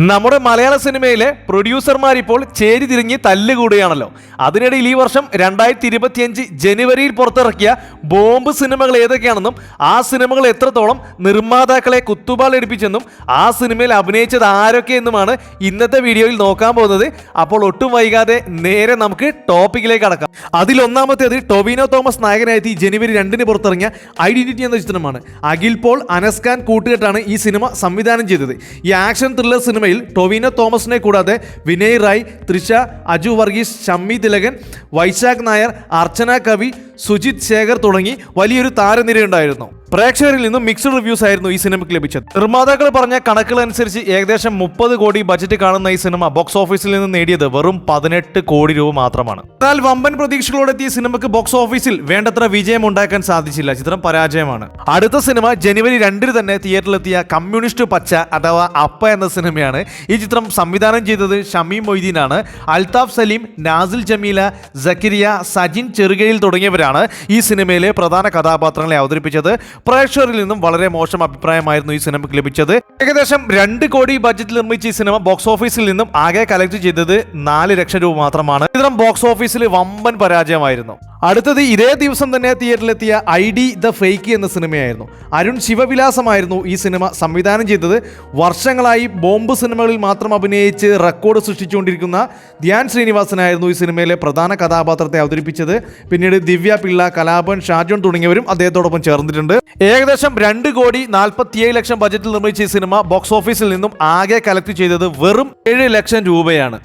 നമ്മുടെ മലയാള സിനിമയിലെ പ്രൊഡ്യൂസർമാർ ഇപ്പോൾ ചേരി തിരിഞ്ഞ് തല്ലുകൂടുകയാണല്ലോ. അതിനിടയിൽ ഈ വർഷം രണ്ടായിരത്തി ഇരുപത്തിയഞ്ച് ജനുവരിയിൽ പുറത്തിറക്കിയ ബോംബ് സിനിമകൾ ഏതൊക്കെയാണെന്നും ആ സിനിമകൾ എത്രത്തോളം നിർമ്മാതാക്കളെ കുത്തുപാൽ എടുപ്പിച്ചെന്നും ആ സിനിമയിൽ അഭിനയിച്ചത് ആരൊക്കെ എന്നുമാണ് ഇന്നത്തെ വീഡിയോയിൽ നോക്കാൻ പോകുന്നത്. അപ്പോൾ ഒട്ടും വൈകാതെ നേരെ നമുക്ക് ടോപ്പിക്കിലേക്ക് അടക്കാം അതിലൊന്നാമത്തേത് ടൊവിനോ തോമസ് നായകനായി ജനുവരി രണ്ടിന് പുറത്തിറങ്ങിയ ഐഡന്റിറ്റി എന്ന ചിത്രമാണ്. അഖിൽ പോൾ അനസ്കാൻ കൂട്ടുകെട്ടാണ് ഈ സിനിമ സംവിധാനം ചെയ്തത്. ഈ ആക്ഷൻ ത്രില്ലർ സിനിമയിൽ ടൊവിനോ തോമസിനെ കൂടാതെ വിനയ് റായ് തൃഷ അജു വർഗീസ് ഷമ്മി തിലകൻ വൈശാഖ് നായർ അർച്ചന കവി സുജിത് ശേഖർ തുടങ്ങി വലിയൊരു താരനിരയുണ്ടായിരുന്നു. പ്രേക്ഷകരിൽ നിന്നും മിക്സഡ് റിവ്യൂസ് ആയിരുന്നു ഈ സിനിമയ്ക്ക് ലഭിച്ചത്. നിർമ്മാതാക്കൾ പറഞ്ഞ കണക്കുകൾ അനുസരിച്ച് ഏകദേശം മുപ്പത് കോടി ബജറ്റ് കാണുന്ന ഈ സിനിമ ബോക്സ് ഓഫീസിൽ നിന്ന് നേടിയത് വെറും പതിനെട്ട് കോടി രൂപ മാത്രമാണ്. എന്നാൽ വമ്പൻ പ്രതീക്ഷകളോടെ എത്തിയ സിനിമയ്ക്ക് ബോക്സ് ഓഫീസിൽ വേണ്ടത്ര വിജയം ഉണ്ടാക്കാൻ സാധിച്ചില്ല. ചിത്രം പരാജയമാണ്. അടുത്ത സിനിമ ജനുവരി രണ്ടിന് തന്നെ തിയേറ്ററിലെത്തിയ കമ്മ്യൂണിസ്റ്റ് പച്ച അഥവാ അപ്പ എന്ന സിനിമയാണ് ഈ ചിത്രം സംവിധാനം ചെയ്തത് ഷമീം മൊയ്തീനാണ്. അൽതാഫ് സലീം നാസിൽ ജമീല സക്കിരിയ സജിൻ ചെറുകയിൽ തുടങ്ങിയവരാണ് ഈ സിനിമയിലെ പ്രധാന കഥാപാത്രങ്ങളെ അവതരിപ്പിച്ചത്. പ്രേക്ഷകരിൽ നിന്നും വളരെ മോശം അഭിപ്രായമായിരുന്നു ഈ സിനിമയ്ക്ക് ലഭിച്ചത്. ഏകദേശം രണ്ട് കോടി ബഡ്ജറ്റിൽ നിർമ്മിച്ച ഈ സിനിമ ബോക്സ് ഓഫീസിൽ നിന്നും ആകെ കളക്ട് ചെയ്തത് നാല് ലക്ഷം രൂപ മാത്രമാണ്. ചിത്രം ബോക്സ് ഓഫീസിൽ വമ്പൻ പരാജയമായിരുന്നു. അടുത്തത് ഇതേ ദിവസം തന്നെ തിയേറ്ററിലെത്തിയ ഐ ഡി ദ ഫേക്ക് എന്ന സിനിമയായിരുന്നു. അരുൺ ശിവവിലാസമായിരുന്നു ഈ സിനിമ സംവിധാനം ചെയ്തത്. വർഷങ്ങളായി ബോംബ് സിനിമകളിൽ മാത്രം അഭിനയിച്ച് റെക്കോർഡ് സൃഷ്ടിച്ചുകൊണ്ടിരിക്കുന്ന ധ്യാൻ ശ്രീനിവാസനായിരുന്നു ഈ സിനിമയിലെ പ്രധാന കഥാപാത്രത്തെ അവതരിപ്പിച്ചത്. പിന്നീട് ദിവ്യ പിള്ള കലാപൻ ഷാജോൺ തുടങ്ങിയവരും അദ്ദേഹത്തോടൊപ്പം ചേർന്നിട്ടുണ്ട്. ഏകദേശം രണ്ട് കോടി നാൽപ്പത്തിയേഴ് ലക്ഷം ബജറ്റിൽ നിർമ്മിച്ച ഈ സിനിമ ബോക്സ് ഓഫീസിൽ നിന്നും ആകെ കളക്ട് ചെയ്തത് വെറും ഏഴ് ലക്ഷം രൂപയാണ്.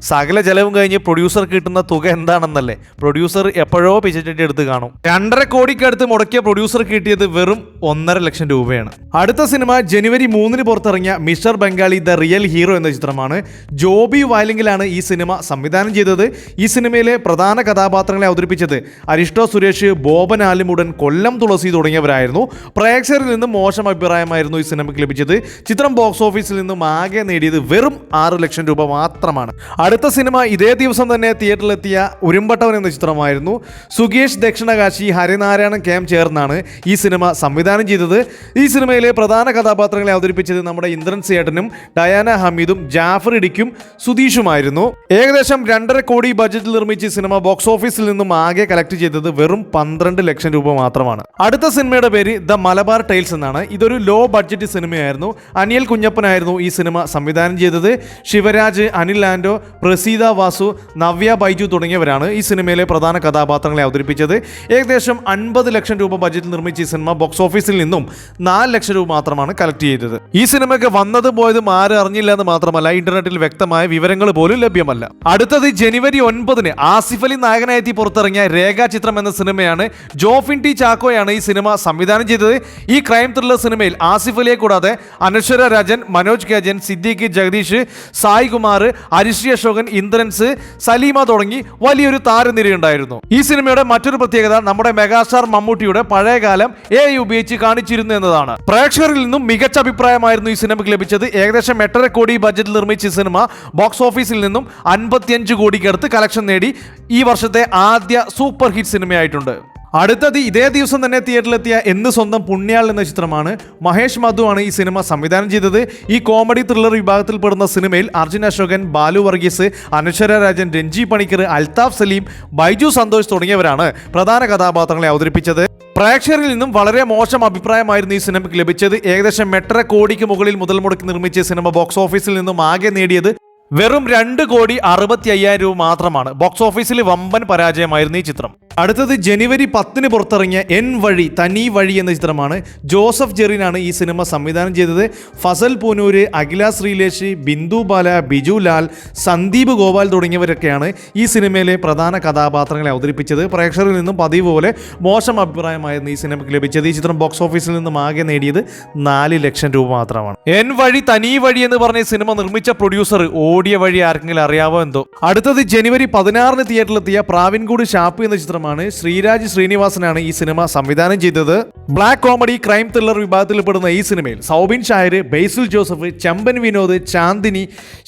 സകല ചെലവും കഴിഞ്ഞ് പ്രൊഡ്യൂസർ കിട്ടുന്ന തുക എന്താണെന്നല്ലേ? പ്രൊഡ്യൂസർ എപ്പോഴോ പിച്ചിട്ട് എടുത്ത് കാണും. രണ്ടര കോടിക്കടുത്ത് മുടക്കിയ പ്രൊഡ്യൂസർ കിട്ടിയത് വെറും ഒന്നര ലക്ഷം രൂപയാണ്. അടുത്ത സിനിമ ജനുവരി മൂന്നിന് പുറത്തിറങ്ങിയ mister Bengali the real hero എന്ന ചിത്രമാണ് ജോബി വയലിംഗിലാണ് ഈ സിനിമ സംവിധാനം ചെയ്തത്. ഈ സിനിമയിലെ പ്രധാന കഥാപാത്രങ്ങളെ അവതരിപ്പിച്ചത് അരിഷ്ടോ സുരേഷ് ബോബൻ ആലിമുടൻ കൊല്ലം തുളസി തുടങ്ങിയവരായിരുന്നു. പ്രേക്ഷകരിൽ നിന്ന് മോശം അഭിപ്രായമായിരുന്നു ഈ സിനിമയ്ക്ക് ലഭിച്ചത്. ചിത്രം ബോക്സ് ഓഫീസിൽ നിന്നും ആകെ നേടിയത് വെറും ആറ് ലക്ഷം രൂപ മാത്രമാണ്. അടുത്ത സിനിമ ഇതേ ദിവസം തന്നെ തിയേറ്ററിലെത്തിയ ഉരുമ്പട്ടവൻ എന്ന ചിത്രമായിരുന്നു. സുകേഷ് ദക്ഷിണകാശി ഹരിനാരായണൻ ക്യാം ചേർന്നാണ് ഈ സിനിമ സംവിധാനം ചെയ്തത്. ഈ സിനിമയിലെ പ്രധാന കഥാപാത്രങ്ങളെ അവതരിപ്പിച്ചത് നമ്മുടെ ഇന്ദ്രൻ സേട്ടനും ഡയാന ഹമീദും ജാഫർ ഇടിക്കും സുധീഷുമായിരുന്നു. ഏകദേശം രണ്ടര കോടി ബജറ്റിൽ നിർമ്മിച്ച സിനിമ ബോക്സ് ഓഫീസിൽ നിന്നും ആകെ കളക്ട് ചെയ്തത് വെറും പന്ത്രണ്ട് ലക്ഷം രൂപ മാത്രമാണ്. അടുത്ത സിനിമയുടെ പേര് ദ മലബാർ ടൈൽസ് എന്നാണ്. ഇതൊരു ലോ ബഡ്ജറ്റ് സിനിമയായിരുന്നു. അനിയൽ കുഞ്ഞപ്പനായിരുന്നു ഈ സിനിമ സംവിധാനം ചെയ്തത്. ശിവരാജ് അനിൽ ആൻഡോ പ്രസീത വാസു നവ്യ ബൈജു തുടങ്ങിയവരാണ് ഈ സിനിമയിലെ പ്രധാന കഥാപാത്രങ്ങളെ അവതരിപ്പിച്ചത്. ഏകദേശം അൻപത് ലക്ഷം രൂപ ബഡ്ജറ്റിൽ നിർമ്മിച്ച ഈ സിനിമ ബോക്സ് ഓഫീസിൽ നിന്നും നാല് ലക്ഷം രൂപ മാത്രമാണ് കളക്ട് ചെയ്തത്. ഈ സിനിമയ്ക്ക് വന്നതും പോയതും ആരും അറിഞ്ഞില്ല എന്ന് മാത്രമല്ല ഇന്റർനെറ്റിൽ വ്യക്തമായ വിവരങ്ങൾ പോലും ലഭ്യമല്ല. അടുത്തത് ജനുവരി ഒൻപതിന് ആസിഫ് അലി നായകനായി പുറത്തിറങ്ങിയ രേഖാ ചിത്രം എന്ന സിനിമയാണ് ജോഫിൻ ടി ചാക്കോയാണ് ഈ സിനിമ സംവിധാനം ചെയ്തത് ഈ ക്രൈം ത്രില്ലർ സിനിമയിൽ ആസിഫ് അലിയെ കൂടാതെ അനശ്വര രാജൻ മനോജ് കേജൻ സിദ്ദീഖ് ജഗദീഷ് സായ് കുമാർ അരിശ്രീ അശോകൻ ഇന്ദ്രൻസ് സലീമ തുടങ്ങി വലിയൊരു താരനിരയുണ്ടായിരുന്നു ഈ സിനിമയുടെ മറ്റൊരു പ്രത്യേകത നമ്മുടെ മെഗാസ്റ്റാർ മമ്മൂട്ടിയുടെ പഴയകാലം എ ഉപയോഗിച്ച് കാണിച്ചിരുന്നു എന്നതാണ്. പ്രേക്ഷകരിൽ നിന്നും മികച്ച അഭിപ്രായമായിരുന്നു ഈ സിനിമയ്ക്ക് ലഭിച്ചത്. ഏകദേശം എട്ടര കോടി ബജറ്റിൽ നിർമ്മിച്ച സിനിമ ബോക്സ് ഓഫീസിൽ നിന്നും അൻപത്തിയഞ്ച് കോടിക്കടുത്ത് കളക്ഷൻ നേടി ഈ വർഷത്തെ ആദ്യ സൂപ്പർ ഹിറ്റ് സിനിമയായിട്ടുണ്ട് അടുത്തത് ഇതേ ദിവസം തന്നെ തിയേറ്ററിലെത്തിയ എന്ന് സ്വന്തം പുണ്യാൾ എന്ന ചിത്രമാണ് മഹേഷ് മധു ആണ് ഈ സിനിമ സംവിധാനം ചെയ്തത്. ഈ കോമഡി ത്രില്ലർ വിഭാഗത്തിൽപ്പെടുന്ന സിനിമയിൽ അർജുൻ അശോകൻ ബാലു വർഗീസ് അനശ്വര രാജൻ രഞ്ജി പണിക്കർ അൽതാഫ് സലീം ബൈജു സന്തോഷ് തുടങ്ങിയവരാണ് പ്രധാന കഥാപാത്രങ്ങളെ അവതരിപ്പിച്ചത്. പ്രേക്ഷകരിൽ നിന്നും വളരെ മോശം അഭിപ്രായമായിരുന്നു ഈ സിനിമയ്ക്ക് ലഭിച്ചത്. ഏകദേശം എട്ടര കോടിക്ക് മുകളിൽ മുതൽ മുടക്കി നിർമ്മിച്ച സിനിമ ബോക്സ് ഓഫീസിൽ നിന്നും ആകെ നേടിയത് വെറും രണ്ട് കോടി അറുപത്തി അയ്യായിരം രൂപ മാത്രമാണ്. ബോക്സ് ഓഫീസിൽ വമ്പൻ പരാജയമായിരുന്നു ഈ ചിത്രം. അടുത്തത് ജനുവരി പത്തിന് പുറത്തിറങ്ങിയ എൻ വഴി തനി വഴി എന്ന ചിത്രമാണ്. ജോസഫ് ജെറിനാണ് ഈ സിനിമ സംവിധാനം ചെയ്തത്. ഫസൽ പൂനൂര് അഖില ശ്രീലേഷ് ബിന്ദു ബാല ബിജു ലാൽ സന്ദീപ് ഗോപാൽ തുടങ്ങിയവരൊക്കെയാണ് ഈ സിനിമയിലെ പ്രധാന കഥാപാത്രങ്ങളെ അവതരിപ്പിച്ചത്. പ്രേക്ഷകരിൽ നിന്നും പതിവ് പോലെ മോശം അഭിപ്രായമായിരുന്നു ഈ സിനിമയ്ക്ക് ലഭിച്ചത്. ഈ ചിത്രം ബോക്സ് ഓഫീസിൽ നിന്നും ആകെ നേടിയത് നാല് ലക്ഷം രൂപ മാത്രമാണ്. എൻ വഴി തനി വഴി എന്ന് പറഞ്ഞ സിനിമ നിർമ്മിച്ച പ്രൊഡ്യൂസർ ഓടിയ വഴി ആർക്കെങ്കിലും അറിയാവോ എന്തോ? അടുത്തത് ജനുവരി പതിനാറിന് തിയേറ്ററിലെത്തിയ പ്രാവിൻകൂട് ഷാപ്പ് എന്ന ചിത്രമാണ്. ചിത്രമാണ് ശ്രീരാജ് ശ്രീനിവാസനാണ് ഈ സിനിമ സംവിധാനം ചെയ്തത്. ബ്ലാക്ക് കോമഡി ക്രൈം ത്രില്ലർ വിഭാഗത്തിൽപ്പെടുന്ന ഈ സിനിമയിൽ സൗബിൻ ഷായർ ബേസിൽ ജോസഫ് ചമ്പൻ വിനോദ് ചാന്ദിനി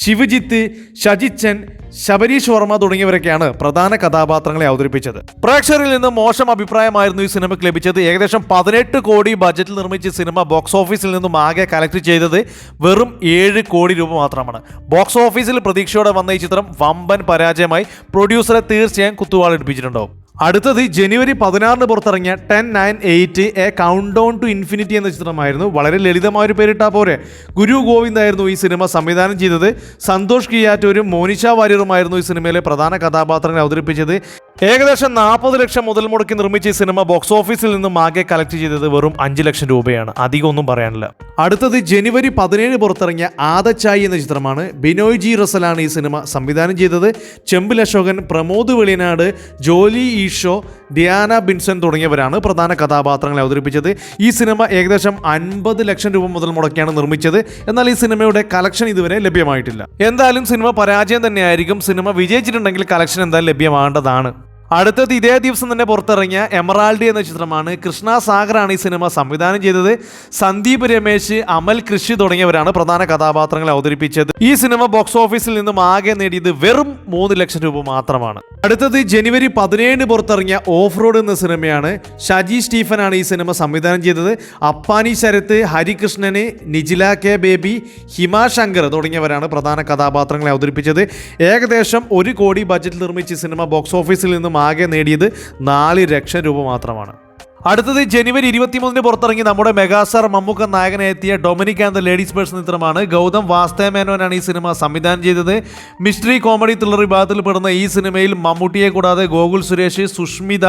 ശിവജിത്ത് ഷജിച്ചൻ ശബരീഷ് വർമ്മ തുടങ്ങിയവരൊക്കെയാണ് പ്രധാന കഥാപാത്രങ്ങളെ അവതരിപ്പിച്ചത്. പ്രേക്ഷകരിൽ നിന്ന് മോശം അഭിപ്രായമായിരുന്നു ഈ സിനിമയ്ക്ക് ലഭിച്ചത്. ഏകദേശം പതിനെട്ട് കോടി ബജറ്റിൽ നിർമ്മിച്ച സിനിമ ബോക്സ് ഓഫീസിൽ നിന്നും ആകെ കളക്ട് ചെയ്തത് വെറും ഏഴ് കോടി രൂപ മാത്രമാണ്. ബോക്സ് ഓഫീസിൽ പ്രതീക്ഷയോടെ വന്ന ഈ ചിത്രം വമ്പൻ പരാജയമായി. പ്രൊഡ്യൂസറെ തീർച്ചയായും കുത്തുവാളെടുപ്പിച്ചിട്ടുണ്ടാവും. അടുത്തത് ജനുവരി പതിനാറിന് പുറത്തിറങ്ങിയ ten nine eight a count down to infinity എന്ന ചിത്രമായിരുന്നു. വളരെ ലളിതമായ ഒരു പേരിട്ടാ പോരെ. ഗുരു ഗോവിന്ദായിരുന്നു ഈ സിനിമ സംവിധാനം ചെയ്തത്. സന്തോഷ് കിയാറ്റൂരും മോനിഷ വാര്യറുമായിരുന്നു ഈ സിനിമയിലെ പ്രധാന കഥാപാത്രങ്ങളെ അവതരിപ്പിച്ചത്. ഏകദേശം നാൽപ്പത് ലക്ഷം മുതൽ മുടക്കി നിർമ്മിച്ച ഈ സിനിമ ബോക്സ് ഓഫീസിൽ നിന്നും ആകെ കളക്ട് ചെയ്തത് വെറും അഞ്ച് ലക്ഷം രൂപയാണ്. അധികം ഒന്നും പറയാനില്ല. അടുത്തത് ജനുവരി പതിനേഴ് പുറത്തിറങ്ങിയ ആദച്ചായി എന്ന ചിത്രമാണ് ബിനോയ് ജി റസലാണ് ഈ സിനിമ സംവിധാനം ചെയ്തത്. ചെമ്പിൽ അശോകൻ പ്രമോദ് വെളിനാട് ജോലി ഈഷോ ഡിയാന ബിൻസൺ തുടങ്ങിയവരാണ് പ്രധാന കഥാപാത്രങ്ങളെ അവതരിപ്പിച്ചത്. ഈ സിനിമ ഏകദേശം അൻപത് ലക്ഷം രൂപ മുതൽ മുടക്കിയാണ് നിർമ്മിച്ചത്. എന്നാൽ ഈ സിനിമയുടെ കളക്ഷൻ ഇതുവരെ ലഭ്യമായിട്ടില്ല. എന്തായാലും സിനിമ പരാജയം തന്നെയായിരിക്കും. സിനിമ വിജയിച്ചിട്ടുണ്ടെങ്കിൽ കളക്ഷൻ എന്തായാലും ലഭ്യമാകേണ്ടതാണ്. അടുത്തത് ഇതേ ദിവസം തന്നെ പുറത്തിറങ്ങിയ എമറാൾഡി എന്ന ചിത്രമാണ് കൃഷ്ണ സാഗറാണ് ഈ സിനിമ സംവിധാനം ചെയ്തത്. സന്ദീപ് രമേശ് അമൽ കൃഷി തുടങ്ങിയവരാണ് പ്രധാന കഥാപാത്രങ്ങളെ അവതരിപ്പിച്ചത്. ഈ സിനിമ ബോക്സ് ഓഫീസിൽ നിന്നും ആകെ നേടിയത് വെറും മൂന്ന് ലക്ഷം രൂപ മാത്രമാണ്. അടുത്തത് ജനുവരി പതിനേഴിന് പുറത്തിറങ്ങിയ ഓഫ് റോഡ് എന്ന സിനിമയാണ് ഷജി സ്റ്റീഫനാണ് ഈ സിനിമ സംവിധാനം ചെയ്തത്. അപ്പാനി ശരത്ത് ഹരികൃഷ്ണന് നിജില കെ ബേബി ഹിമ ശങ്കർ തുടങ്ങിയവരാണ് പ്രധാന കഥാപാത്രങ്ങളെ അവതരിപ്പിച്ചത്. ഏകദേശം ഒരു കോടി ബജറ്റ് നിർമ്മിച്ച സിനിമ ബോക്സ് ഓഫീസിൽ നിന്നും ആകെ നേടിയത് നാല് ലക്ഷം രൂപ മാത്രമാണ്. അടുത്തത് ജനുവരി ഇരുപത്തിമൂന്നിന് പുറത്തിറങ്ങി നമ്മുടെ megastar Mammukka നായകനെത്തിയ Dominic and the ladies person ചിത്രമാണ്. ഗൗതം വാസ്തവ മേനോനാണ് ഈ സിനിമ സംവിധാനം ചെയ്തത്. മിസ്റ്ററി കോമഡി ത്രില്ലർ വിഭാഗത്തിൽ പെടുന്ന ഈ സിനിമയിൽ മമ്മൂട്ടിയെ കൂടാതെ ഗോകുൽ സുരേഷ് സുഷ്മിത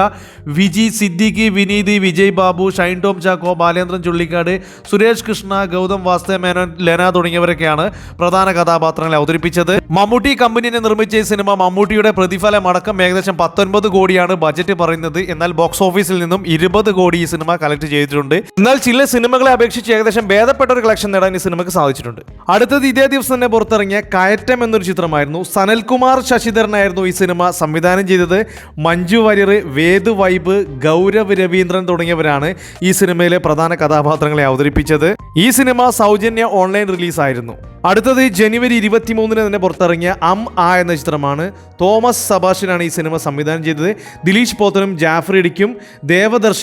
വിജി സിദ്ദിഖി വിനീത് വിജയ് ബാബു ഷൈൻ ടോം ചാക്കോ ബാലേന്ദ്രൻ ചുള്ളിക്കാട് സുരേഷ് കൃഷ്ണ ഗൗതം വാസ്തേമേനോൻ ലെന തുടങ്ങിയവരൊക്കെയാണ് പ്രധാന കഥാപാത്രങ്ങളെ അവതരിപ്പിച്ചത്. മമ്മൂട്ടി കമ്പനിയെ നിർമ്മിച്ച ഈ സിനിമ മമ്മൂട്ടിയുടെ പ്രതിഫലം അടക്കം ഏകദേശം പത്തൊൻപത് കോടിയാണ് ബജറ്റ് പറയുന്നത്. എന്നാൽ ബോക്സ് ഓഫീസിൽ നിന്നും ഇരുപത് കോടി ഈ സിനിമ കളക്ട് ചെയ്തിട്ടുണ്ട്. എന്നാൽ ചില സിനിമകളെ അപേക്ഷിച്ച് ഏകദേശം ഭേദപ്പെട്ട ഒരു കളക്ഷൻ നേടാൻ ഈ സിനിമയ്ക്ക് സാധിച്ചിട്ടുണ്ട്. അടുത്തത് ഇതേ ദിവസം തന്നെ പുറത്തിറങ്ങിയ കയറ്റം എന്നൊരു ചിത്രമായിരുന്നു. സനൽകുമാർ ശശിധരനായിരുന്നു ഈ സിനിമ സംവിധാനം ചെയ്തത്. മഞ്ജു വാര്യർ വേദ് വൈബ് ഗൗരവ് രവീന്ദ്രൻ തുടങ്ങിയവരാണ് ഈ സിനിമയിലെ പ്രധാന കഥാപാത്രങ്ങളെ അവതരിപ്പിച്ചത്. ഈ സിനിമ സൗജന്യ ഓൺലൈൻ റിലീസായിരുന്നു അടുത്തത് ജനുവരി ഇരുപത്തിമൂന്നിന് തന്നെ പുറത്തിറങ്ങിയ അം ആ എന്ന ചിത്രമാണ്. തോമസ് സബാഷിനാണ് ഈ സിനിമ സംവിധാനം ചെയ്തത്. ദിലീഷ് പോത്തനും ജാഫ്രിഡിക്കും ഇടിക്കും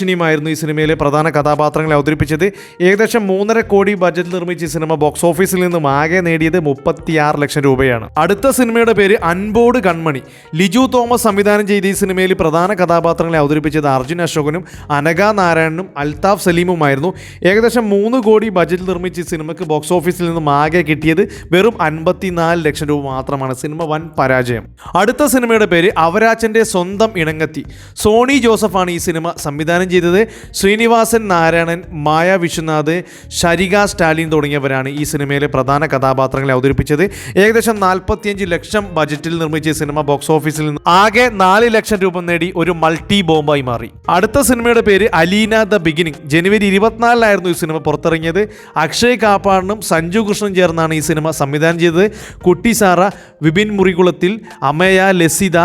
ദേവദർശിനിയുമായിരുന്നു ഈ സിനിമയിലെ പ്രധാന കഥാപാത്രങ്ങളെ അവതരിപ്പിച്ചത്. ഏകദേശം മൂന്നര കോടി ബജറ്റ് നിർമ്മിച്ച ഈ സിനിമ ബോക്സ് ഓഫീസിൽ നിന്നും ആകെ നേടിയത് മുപ്പത്തിയാറ് ലക്ഷം രൂപയാണ്. അടുത്ത സിനിമയുടെ പേര് അൻബോർഡ് കൺമണി. ലിജു തോമസ് സംവിധാനം ചെയ്ത ഈ സിനിമയിൽ പ്രധാന കഥാപാത്രങ്ങളെ അവതരിപ്പിച്ചത് അർജുൻ അശോകനും അനഘ നാരായണനും അൽതാഫ് സലീമുമായിരുന്നു. ഏകദേശം മൂന്ന് കോടി ബജറ്റ് നിർമ്മിച്ച സിനിമയ്ക്ക് ബോക്സ് ഓഫീസിൽ നിന്നും ആകെ കിട്ടിയത് വെറും അൻപത്തിനാല് ലക്ഷം രൂപ മാത്രമാണ്. സിനിമ വൻ പരാജയം. അടുത്ത സിനിമയുടെ പേര് അവരാച്ചന്റെ സ്വന്തം ഇണങ്ങത്തി. സോണി ജോസഫാണ് ഈ സിനിമ സംവിധാനം ചെയ്തത് ശ്രീനിവാസൻ നാരായണൻ മായ വിശ്വനാഥ് ശരിക സ്റ്റാലിൻ തുടങ്ങിയവരാണ് ഈ സിനിമയിലെ പ്രധാന കഥാപാത്രങ്ങളെ അവതരിപ്പിച്ചത്. ഏകദേശം നാൽപ്പത്തിയഞ്ച് ലക്ഷം ബജറ്റിൽ നിർമ്മിച്ച സിനിമ ബോക്സ് ഓഫീസിൽ നിന്ന് ആകെ നാല് ലക്ഷം രൂപ നേടി ഒരു മൾട്ടി ബോംബായി മാറി. അടുത്ത സിനിമയുടെ പേര് അലീന ദ ബിഗിനിങ്. ജനുവരി ഇരുപത്തിനാലിലായിരുന്നു ഈ സിനിമ പുറത്തിറങ്ങിയത്. അക്ഷയ് കാപ്പാടിനും സഞ്ജു കൃഷ്ണൻ ചേർന്നാണ് ഈ സിനിമ സംവിധാനം ചെയ്തത്. കുട്ടി Sara Vipin മുറികുളത്തിൽ Amaya Lasitha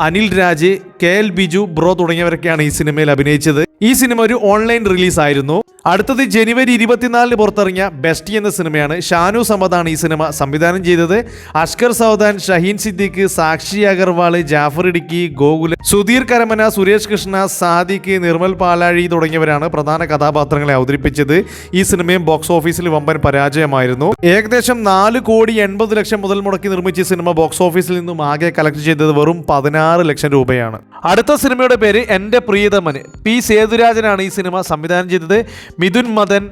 Anil Raj K L Biju bro തുടങ്ങിയവരൊക്കെയാണ് ഈ സിനിമയിൽ അഭിനയിച്ചത്. ഈ സിനിമ ഒരു ഓൺലൈൻ റിലീസ് ആയിരുന്നു അടുത്തത് ജനുവരി ഇരുപത്തിനാലിന് പുറത്തിറങ്ങിയ ബെസ്റ്റി എന്ന സിനിമയാണ് ഷാനു സമദാണ് ഈ സിനിമ സംവിധാനം ചെയ്തത്. അഷ്കർ സൗദാൻ ഷഹീൻ സിദ്ദിഖ് സാക്ഷി അഗർവാൾ ജാഫർ ഇടുക്കി ഗോകുല സുധീർ കരമന സുരേഷ് കൃഷ്ണ സാദിഖ് നിർമ്മൽ പാലാഴി തുടങ്ങിയവരാണ് പ്രധാന കഥാപാത്രങ്ങളെ അവതരിപ്പിച്ചത്. ഈ സിനിമയും ബോക്സ് ഓഫീസിൽ വമ്പൻ പരാജയമായിരുന്നു. ഏകദേശം നാല് കോടി എൺപത് ലക്ഷം മുതൽ മുടക്കി നിർമ്മിച്ച സിനിമ ബോക്സ് ഓഫീസിൽ നിന്നും ആകെ കളക്ട് ചെയ്തത് വെറും പതിനാറ് ലക്ഷം രൂപയാണ്. അടുത്ത സിനിമയുടെ പേര് എന്റെ പ്രിയതമന് പി സേതുരാജനാണ് ഈ സിനിമ സംവിധാനം ചെയ്തത്. മിഥുൻ മദൻ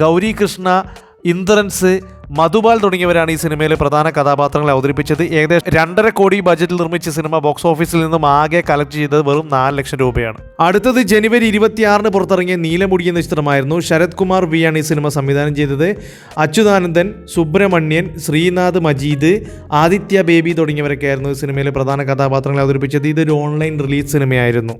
ഗൗരി കൃഷ്ണ ഇന്ദ്രൻസ് മധുപാൽ തുടങ്ങിയവരാണ് ഈ സിനിമയിലെ പ്രധാന കഥാപാത്രങ്ങളെ അവതരിപ്പിച്ചത്. ഏകദേശം രണ്ടര കോടി ബജറ്റിൽ നിർമ്മിച്ച സിനിമ ബോക്സ് ഓഫീസിൽ നിന്നും ആകെ കളക്ട് ചെയ്തത് വെറും നാല് ലക്ഷം രൂപയാണ്. അടുത്തത് ജനുവരി ഇരുപത്തിയാറിന് പുറത്തിറങ്ങിയ നീലമുടി എന്ന ചിത്രമായിരുന്നു ശരത് കുമാർ വി ആണ് ഈ സിനിമ സംവിധാനം ചെയ്തത്. അച്യുതാനന്ദൻ സുബ്രഹ്മണ്യൻ ശ്രീനാഥ് മജീദ് ആദിത്യ ബേബി തുടങ്ങിയവരൊക്കെ ആയിരുന്നു ഈ സിനിമയിലെ പ്രധാന കഥാപാത്രങ്ങളെ അവതരിപ്പിച്ചത്. ഇതൊരു ഓൺലൈൻ റിലീസ് സിനിമയായിരുന്നു.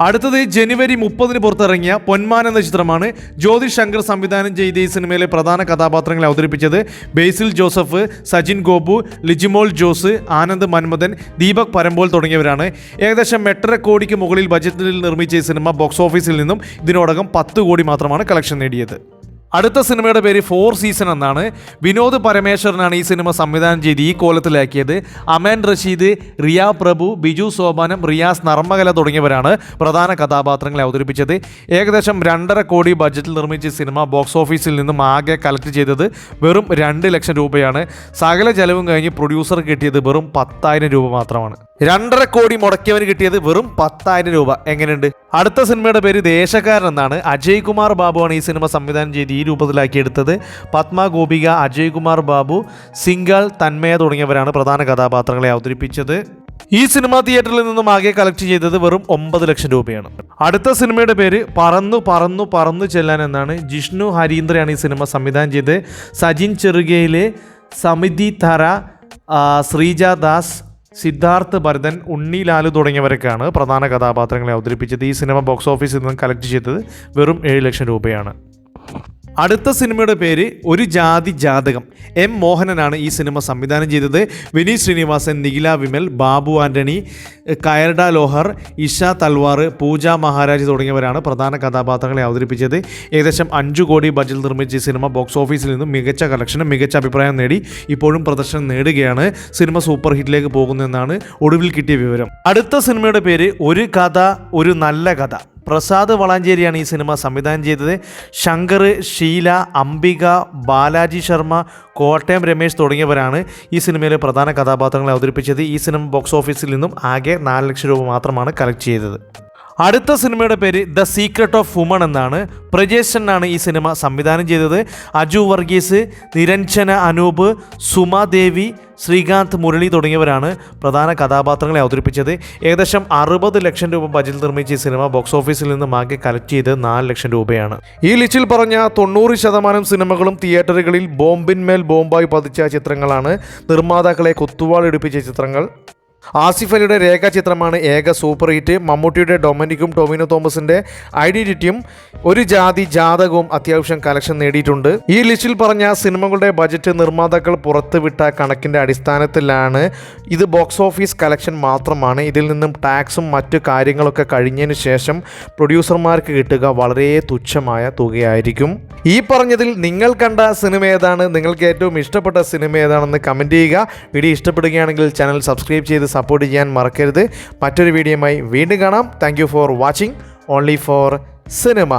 അടുത്തത് ജനുവരി മുപ്പതിന് പുറത്തിറങ്ങിയ പൊന്മാൻ എന്ന ചിത്രമാണ് ജ്യോതിഷ് ശങ്കർ സംവിധാനം ചെയ്ത ഈ സിനിമയിലെ പ്രധാന കഥാപാത്രങ്ങളെ അവതരിപ്പിച്ചത് ബേസിൽ ജോസഫ് സജിൻ ഗോപു ലിജിമോൾ ജോസ് ആനന്ദ് മന്മഥൻ ദീപക് പരമ്പോൾ തുടങ്ങിയവരാണ്. ഏകദേശം എട്ടര കോടിക്ക് മുകളിൽ ബജറ്റിൽ നിർമ്മിച്ച ഈ സിനിമ ബോക്സ് ഓഫീസിൽ നിന്നും ഇതിനോടകം പത്ത് കോടി മാത്രമാണ് കളക്ഷൻ നേടിയത്. അടുത്ത സിനിമയുടെ പേര് ഫോർ സീസൺ എന്നാണ്. വിനോദ് പരമേശ്വരനാണ് ഈ സിനിമ സംവിധാനം ചെയ്ത് ഈ കോലത്തിലാക്കിയത്. അമൻ റഷീദ് റിയ പ്രഭു ബിജു സോപാനം റിയാസ് നർമ്മകല തുടങ്ങിയവരാണ് പ്രധാന കഥാപാത്രങ്ങളെ അവതരിപ്പിച്ചത്. ഏകദേശം രണ്ടര കോടി ബഡ്ജറ്റിൽ നിർമ്മിച്ച സിനിമ ബോക്സ് ഓഫീസിൽ നിന്നും ആകെ കളക്ട് ചെയ്തത് വെറും രണ്ട് ലക്ഷം രൂപയാണ്. സകല ചെലവും കഴിഞ്ഞ് പ്രൊഡ്യൂസർ കിട്ടിയത് വെറും പത്തായിരം രൂപ മാത്രമാണ്. രണ്ടര കോടി മുടക്കിയവന് കിട്ടിയത് വെറും പത്തായിരം രൂപ. എങ്ങനെയുണ്ട്? അടുത്ത സിനിമയുടെ പേര് ദേശക്കാരൻ എന്നാണ് അജയ് കുമാർ ബാബുവാണ് ഈ സിനിമ സംവിധാനം ചെയ്ത് ഈ രൂപത്തിലാക്കി എടുത്തത്. പത്മ ഗോപിക അജയ് കുമാർ ബാബു സിംഗൾ തന്മയ തുടങ്ങിയവരാണ് പ്രധാന കഥാപാത്രങ്ങളെ അവതരിപ്പിച്ചത്. ഈ സിനിമാ തിയേറ്ററിൽ നിന്നും ആകെ കളക്ട് ചെയ്തത് വെറും ഒമ്പത് ലക്ഷം രൂപയാണ്. അടുത്ത സിനിമയുടെ പേര് പറന്നു പറന്നു പറന്നു ചെല്ലാൻ എന്നാണ് ജിഷ്ണു ഹരീന്ദ്രയാണ് ഈ സിനിമ സംവിധാനം ചെയ്ത് സജിൻ ചെറുകയിലെ സമിതി ധര ശ്രീജ ദാസ് സിദ്ധാർത്ഥ് ഭരതൻ ഉണ്ണി ലാലു തുടങ്ങിയവരൊക്കെയാണ് പ്രധാന കഥാപാത്രങ്ങളെ അവതരിപ്പിച്ചത്. ഈ സിനിമ ബോക്സ് ഓഫീസിൽ നിന്ന് കളക്ട് ചെയ്തത് വെറും ഏഴ് ലക്ഷം രൂപയാണ്. അടുത്ത സിനിമയുടെ പേര് ഒരു ജാതി ജാതകം. എം മോഹനനാണ് ഈ സിനിമ സംവിധാനം ചെയ്തത്. വിനീത് ശ്രീനിവാസൻ നിഖില വിമൽ ബാബു ആന്റണി കയർഡ ലോഹർ ഇഷ തൽവാർ പൂജ മഹാരാജ് തുടങ്ങിയവരാണ് പ്രധാന കഥാപാത്രങ്ങളെ അവതരിപ്പിച്ചത്. ഏകദേശം അഞ്ചു കോടി ബജറ്റിൽ നിർമ്മിച്ച ഈ സിനിമ ബോക്സ് ഓഫീസിൽ നിന്നും മികച്ച കളക്ഷനും മികച്ച അഭിപ്രായം നേടി. ഇപ്പോഴും പ്രദർശനം നേടുകയാണ്. സിനിമ സൂപ്പർ ഹിറ്റിലേക്ക് പോകുന്നതെന്നാണ് ഒടുവിൽ കിട്ടിയ വിവരം. അടുത്ത സിനിമയുടെ പേര് ഒരു കഥ ഒരു നല്ല കഥ. പ്രസാദ് വളാഞ്ചേരിയാണ് ഈ സിനിമ സംവിധാനം ചെയ്തത്. ശങ്കർ ഷീല അംബിക ബാലാജി ശർമ്മ കോട്ടയം രമേശ് തുടങ്ങിയവരാണ് ഈ സിനിമയിലെ പ്രധാന കഥാപാത്രങ്ങളെ അവതരിപ്പിച്ചത്. ഈ സിനിമ ബോക്സ് ഓഫീസിൽ നിന്നും ആകെ നാല് ലക്ഷം രൂപ മാത്രമാണ് കളക്ട് ചെയ്തത്. അടുത്ത സിനിമയുടെ പേര് ദ സീക്രട്ട് ഓഫ് വുമൺ എന്നാണ്. പ്രജേഷനാണ് ഈ സിനിമ സംവിധാനം ചെയ്തത്. അജു വർഗീസ് നിരഞ്ജന അനൂപ് സുമാദേവി ശ്രീകാന്ത് മുരളി തുടങ്ങിയവരാണ് പ്രധാന കഥാപാത്രങ്ങളെ അവതരിപ്പിച്ചത്. ഏകദേശം അറുപത് ലക്ഷം രൂപ ബജറ്റിൽ നിർമ്മിച്ച ഈ സിനിമ ബോക്സ് ഓഫീസിൽ നിന്ന് ആകെ കളക്ട് ചെയ്ത് നാല് ലക്ഷം രൂപയാണ്. ഈ ലിസ്റ്റിൽ പറഞ്ഞ തൊണ്ണൂറ് ശതമാനം സിനിമകളും തിയേറ്ററുകളിൽ ബോംബിന്മേൽ ബോംബായി പതിച്ച ചിത്രങ്ങളാണ് നിർമ്മാതാക്കളെ കുത്തുവാളിടിപ്പിച്ച ചിത്രങ്ങൾ. ആസിഫ് അലിയുടെ രേഖാചിത്രമാണ് ഏക സൂപ്പർ ഹിറ്റ്. മമ്മൂട്ടിയുടെ ഡൊമിനിക്കും ടൊമിനോ തോമസിന്റെ ഐഡന്റിറ്റിയും ഒരു ജാതി ജാതകവും അത്യാവശ്യം കലക്ഷൻ നേടിയിട്ടുണ്ട്. ഈ ലിസ്റ്റിൽ പറഞ്ഞ സിനിമകളുടെ ബജറ്റ് നിർമ്മാതാക്കൾ പുറത്തുവിട്ട കണക്കിന്റെ അടിസ്ഥാനത്തിലാണ് ഇത് ബോക്സ് ഓഫീസ് കലക്ഷൻ മാത്രമാണ്. ഇതിൽ നിന്നും ടാക്സും മറ്റു കാര്യങ്ങളൊക്കെ കഴിഞ്ഞതിന് ശേഷം പ്രൊഡ്യൂസർമാർക്ക് കിട്ടുക വളരെ തുച്ഛമായ തുകയായിരിക്കും. ഈ പറഞ്ഞതിൽ നിങ്ങൾ കണ്ട സിനിമ ഏതാണ്? നിങ്ങൾക്ക് ഏറ്റവും ഇഷ്ടപ്പെട്ട സിനിമ ഏതാണെന്ന് കമന്റ് ചെയ്യുക. വീഡിയോ ഇഷ്ടപ്പെടുകയാണെങ്കിൽ ചാനൽ സബ്സ്ക്രൈബ് ചെയ്ത് സപ്പോർട്ട് ചെയ്യാൻ മറക്കരുത്. മറ്റൊരു വീഡിയോയുമായി വീണ്ടും കാണാം. Thank for watching only for cinema